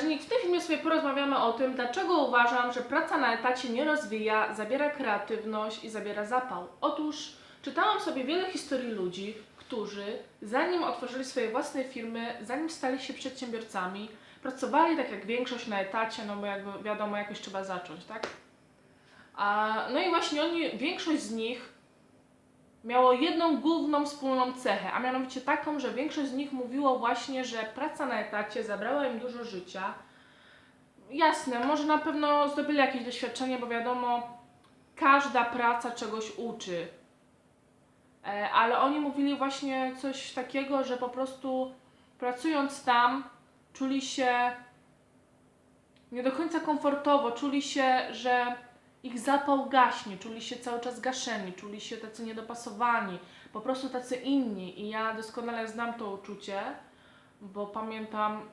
Żnik. W tym filmie sobie porozmawiamy o tym, dlaczego uważam, że praca na etacie nie rozwija, zabiera kreatywność i zabiera zapał. Otóż czytałam sobie wiele historii ludzi, którzy zanim otworzyli swoje własne firmy, zanim stali się przedsiębiorcami, pracowali tak jak większość na etacie, no bo jakby wiadomo, jakoś trzeba zacząć, tak? A, no i właśnie oni, większość z nich miało jedną główną wspólną cechę, a mianowicie taką, że większość z nich mówiło właśnie, że praca na etacie zabrała im dużo życia. Jasne, może na pewno zdobyli jakieś doświadczenie, bo wiadomo, każda praca czegoś uczy. E, Ale oni mówili właśnie coś takiego, że po prostu pracując tam, czuli się nie do końca komfortowo, czuli się, że ich zapał gaśnie, czuli się cały czas gaszeni, czuli się tacy niedopasowani, po prostu tacy inni. I ja doskonale znam to uczucie, bo pamiętam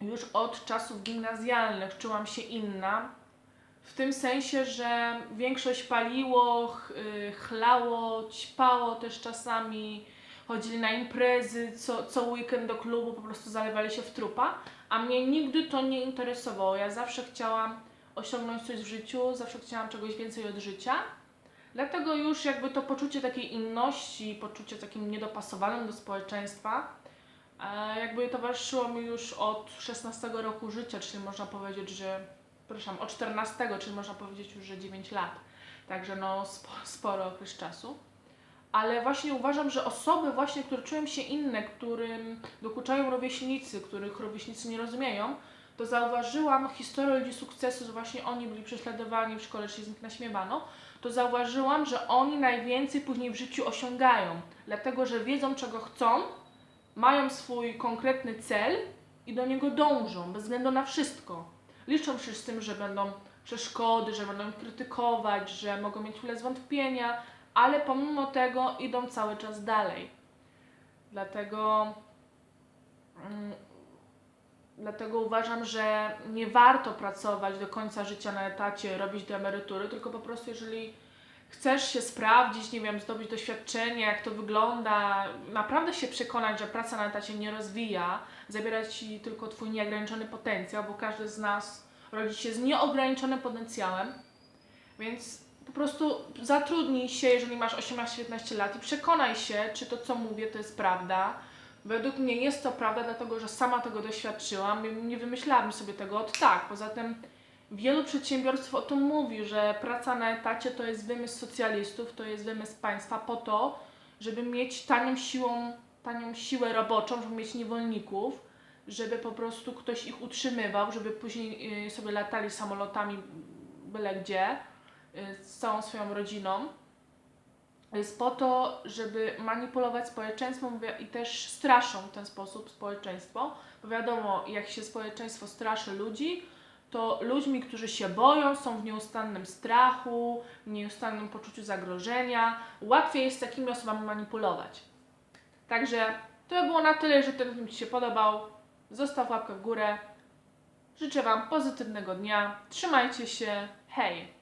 już od czasów gimnazjalnych czułam się inna. W tym sensie, że większość paliło, y, chlało, ćpało też czasami, chodzili na imprezy, co, co weekend do klubu, po prostu zalewali się w trupa, a mnie nigdy to nie interesowało. Ja zawsze chciałam osiągnąć coś w życiu, zawsze chciałam czegoś więcej od życia. Dlatego już jakby to poczucie takiej inności, poczucie takim niedopasowanym do społeczeństwa, e, jakby towarzyszyło mi już od 16 roku życia, czyli można powiedzieć, że, przepraszam, od 14, czyli można powiedzieć już, że 9 lat. Także no spo, spory okres czasu. Ale właśnie uważam, że osoby właśnie, które czują się inne, którym dokuczają rówieśnicy, których rówieśnicy nie rozumieją, to zauważyłam historię ludzi sukcesu, że właśnie oni byli prześladowani w szkole, czy z nich naśmiewano, to zauważyłam, że oni najwięcej później w życiu osiągają, dlatego że wiedzą czego chcą, mają swój konkretny cel i do niego dążą, bez względu na wszystko. Liczą się z tym, że będą przeszkody, że będą krytykować, że mogą mieć chwilę zwątpienia, ale pomimo tego idą cały czas dalej. Dlatego mm, Dlatego uważam, że nie warto pracować do końca życia na etacie, robić do emerytury, tylko po prostu jeżeli chcesz się sprawdzić, nie wiem, zdobyć doświadczenie, jak to wygląda, naprawdę się przekonać, że praca na etacie nie rozwija, zabiera ci tylko twój nieograniczony potencjał, bo każdy z nas rodzi się z nieograniczonym potencjałem, więc po prostu zatrudnij się, jeżeli masz 18-19 lat i przekonaj się, czy to, co mówię, to jest prawda. Według mnie jest to prawda, dlatego że sama tego doświadczyłam. Nie wymyślałabym sobie tego od tak. Poza tym wielu przedsiębiorców o tym mówi, że praca na etacie to jest wymysł socjalistów, to jest wymysł państwa po to, żeby mieć tanią siłą, tanią siłę roboczą, żeby mieć niewolników, żeby po prostu ktoś ich utrzymywał, żeby później y, sobie latali samolotami byle gdzie y, z całą swoją rodziną jest po to, żeby manipulować społeczeństwem i też straszą w ten sposób społeczeństwo. Bo wiadomo, jak się społeczeństwo straszy ludzi, to ludźmi, którzy się boją, są w nieustannym strachu, w nieustannym poczuciu zagrożenia, łatwiej jest takimi osobami manipulować. Także to by było na tyle, jeżeli ten film Ci się podobał. Zostaw łapkę w górę. Życzę Wam pozytywnego dnia. Trzymajcie się. Hej!